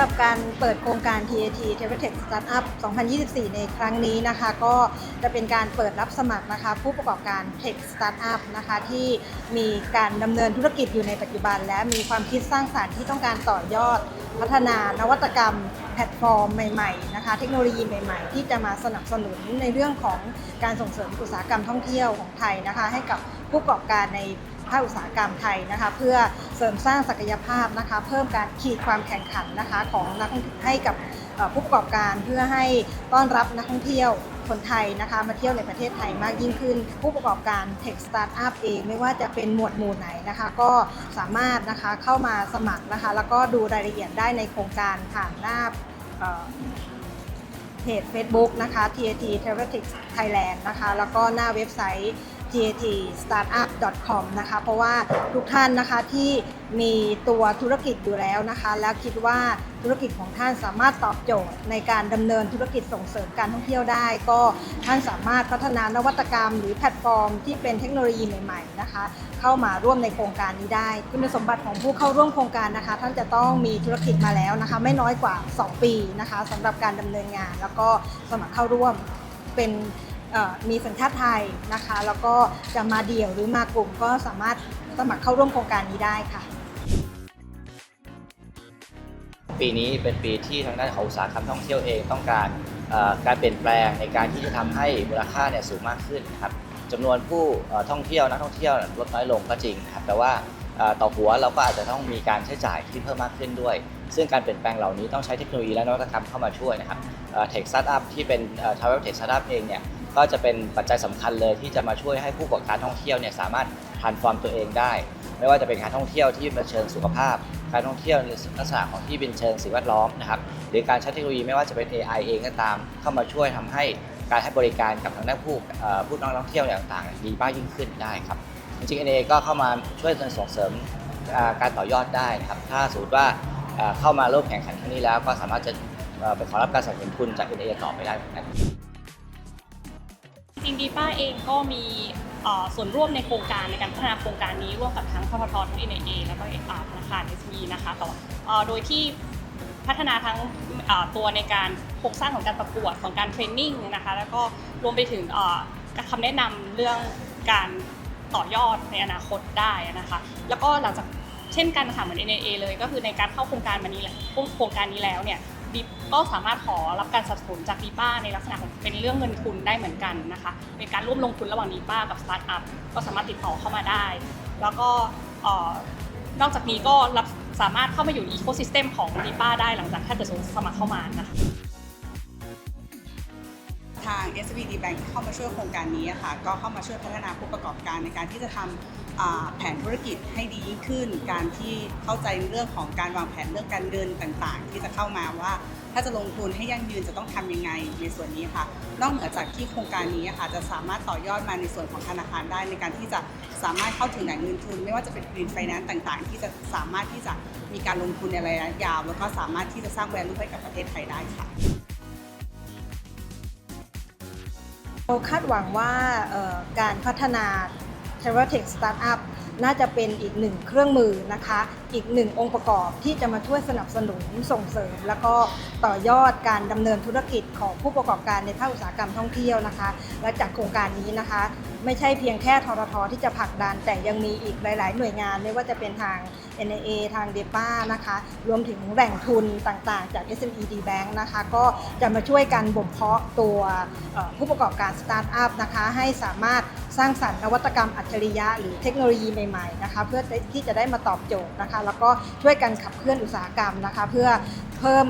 รับการเปิดโครงการ TAT t e v e t e c h Startup 2024 ในครั้งนี้นะคะ ก็จะเป็นการเปิดรับสมัครนะคะ ผู้ประกอบการ Tech Startup นะคะที่มีการดำเนินธุรกิจอยู่ในปัจจุบัน และมีความคิดสร้างสารรค์ที่ต้องการต่อยอด พัฒนานวัตกรรม แพลตฟอร์มใหม่ๆนะคะ เทคโนโลยีใหม่ๆ ที่จะมาสนับสนุนในเรื่องของการส่งเสริมอุตสาหกรรมท่องเที่ยวของไทยนะคะ ให้กับผู้ประกอบการใน ภาคอุตสาหกรรมไทยนะคะ เพื่อเสริมสร้างศักยภาพนะคะ เพิ่มการขีดความแข่งขันนะคะของนักท่องเที่ยวให้กับผู้ประกอบการเพื่อให้ต้อนรับนักท่องเที่ยวคนไทยนะคะมาเที่ยวในประเทศไทยมากยิ่งขึ้น ผู้ประกอบการ Tech Startup เองไม่ว่าจะเป็นหมวดหมู่ไหนนะคะ ก็สามารถนะคะเข้ามาสมัครนะคะ แล้วก็ดูรายละเอียดได้ในโครงการผ่านหน้าเพจ Facebook นะคะ TAT Therapeutics Thailand นะคะ แล้วก็หน้าเว็บไซต์ TAT startup.com นะคะเพราะว่าทุกท่านนะคะที่มีตัวธุรกิจอยู่แล้วนะคะ แล้วคิดว่าธุรกิจของท่านสามารถตอบโจทย์ในการดำเนินธุรกิจส่งเสริมการท่องเที่ยวได้ ก็ท่านสามารถพัฒนานวัตกรรม หรือแพลตฟอร์มที่เป็นเทคโนโลยีใหม่ๆนะคะ เข้ามาร่วมในโครงการนี้ได้ คุณสมบัติของผู้เข้าร่วมโครงการนะคะ ท่านจะต้องมีธุรกิจมาแล้วนะคะ ไม่น้อยกว่า 2 ปีนะคะสำหรับการดำเนินงาน แล้วก็สมัครเข้าร่วมเป็น มีสัญชาติไทยนะคะ แล้วก็จะมาเดี่ยวหรือมากลุ่มก็สามารถสมัครเข้าร่วมโครงการนี้ได้ค่ะ ปีนี้เป็นปีที่ทางด้านของอุตสาหกรรมท่องเที่ยวเองต้องการการเปลี่ยนแปลงในการที่จะทำให้มูลค่าเนี่ยสูงมากขึ้นนะครับจำนวนผู้ท่องเที่ยวนักท่องเที่ยวลดน้อยลงก็จริงนะครับแต่ว่าต่อหัวเราก็อาจจะต้องมีการใช้จ่ายที่เพิ่มมากขึ้นด้วย ซึ่งการเปลี่ยนแปลงเหล่านี้ต้องใช้เทคโนโลยีและนวัตกรรมเข้ามาช่วยนะครับเทคสตาร์ทอัพที่เป็นทาวเวลเทคสตาร์ทอัพเองเนี่ยก็จะเป็นปัจจัยสำคัญเลยที่จะมาช่วยให้ผู้ประกอบการท่องเที่ยวเนี่ยสามารถทานฟอร์มตัวเองได้ ไม่ว่าจะเป็นการท่องเที่ยวที่เป็นเชิงสุขภาพ การท่องเที่ยวในลักษณะของที่เป็นเชิงสิ่งแวดล้อมนะครับหรือการใช้เทคโนโลยีไม่ว่าจะเป็น AI เองก็ตาม เข้ามาช่วยทำให้การให้บริการกับทางด้านผู้ผู้นักท่องเที่ยวต่างๆดีมากยิ่งขึ้นได้ครับจริงๆ NA ก็เข้ามาช่วยส่งเสริมการต่อยอดได้นะครับถ้าสมมติว่า เข้ามาร่วมแข่งขันครั้งนี้แล้วก็สามารถจะไปขอรับการสนับสนุนทุนจาก NA ต่อไปได้เหมือนกันจริงดีป้าเองก็มีส่วนร่วมในโครงการในการพัฒนาโครงการนี้ร่วมกับทั้งททททั้ง NIA แล้วก็ธนาคาร SB นะคะต่อโดยที่พัฒนาทั้งตัวในการโครงสร้างของการประกวดของการเทรนนิ่งนะคะแล้วก็รวมไปถึงคำแนะนำเรื่องการต่อยอดในอนาคตได้นะคะ แล้วก็หลังจาก เช่นกันค่ะเหมือน NIA เลยก็คือในการเข้าโครงการมานี้แหละโครงการนี้แล้วเนี่ยดิปก็สามารถขอรับการสนับสนุนจากดีป้าในลักษณะของเป็นเรื่องเงินทุนได้เหมือนกันนะคะเป็นการร่วมลงทุนระหว่างดีป้ากับสตาร์ทอัพก็สามารถติดต่อเข้ามาได้ แล้วก็นอกจากนี้ก็รับสามารถเข้ามาอยู่ในอีโคซิสเต็มของดีป้าได้หลังจากถ้าเกิดสมัครเข้ามานะคะ SVD Bank เข้ามาช่วยโครงการนี้ค่ะก็เข้ามาช่วยพัฒนาผู้ประกอบการในการที่จะทำแผนธุรกิจให้ดียิ่งขึ้น การที่เข้าใจเรื่องของการวางแผนเรื่องการเงินต่างๆ ที่จะเข้ามาว่าถ้าจะลงทุนให้ยั่งยืนจะต้องทำยังไงในส่วนนี้ค่ะ นอกเหนือจากที่โครงการนี้ค่ะจะสามารถต่อยอดมาในส่วนของธนาคารได้ในการที่จะสามารถเข้าถึงแหล่งเงินทุน ไม่ว่าจะเป็น Green Finance ต่างๆ ที่จะสามารถที่จะมีการลงทุนในระยะยาว แล้วก็สามารถที่จะสร้างแวลูให้กับประเทศไทยได้ค่ะ เราคาดหวังว่าการพัฒนา t r a Tech Startup น่าจะเป็นอีกหนึ่งเครื่องมือนะคะ อีกหนึ่งองค์ประกอบที่จะมาช่วยสนับสนุนส่งเสริม แล้วก็ต่อยอดการดำเนินธุรกิจของผู้ประกอบการในภาคอุตสาหกรรมท่องเที่ยวนะคะ และจากโครงการนี้นะคะ ไม่ใช่เพียงแค่ทรทที่จะผลักดันแต่ยังมีอีกหลาย ๆ หน่วยงานไม่ว่าจะเป็นทาง NAA ทาง d e p a นะคะ รวมถึงแหล่งทุนต่างๆ จาก SMED Bank นะคะ ก็จะมาช่วยกันบ่มเพาะตัวผู้ประกอบการสตาร์ทอัพนะคะ ให้สามารถสร้างสรรค์นวัตกรรมอัจฉริยะ หรือเทคโนโลยีใหม่ๆนะคะ เพื่อที่จะได้มาตอบโจทย์นะคะ แล้วก็ช่วยกันขับเคลื่อนอุตสาหกรรมนะคะ เพื่อเพิ่ม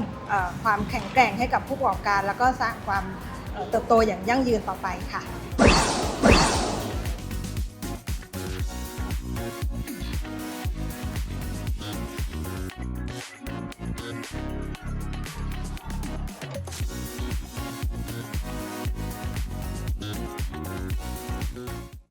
ความแข็งแกร่งให้กับผู้ประกอบการ แล้วก็สร้างความเติบโตอย่างยั่งยืนต่อไปค่ะ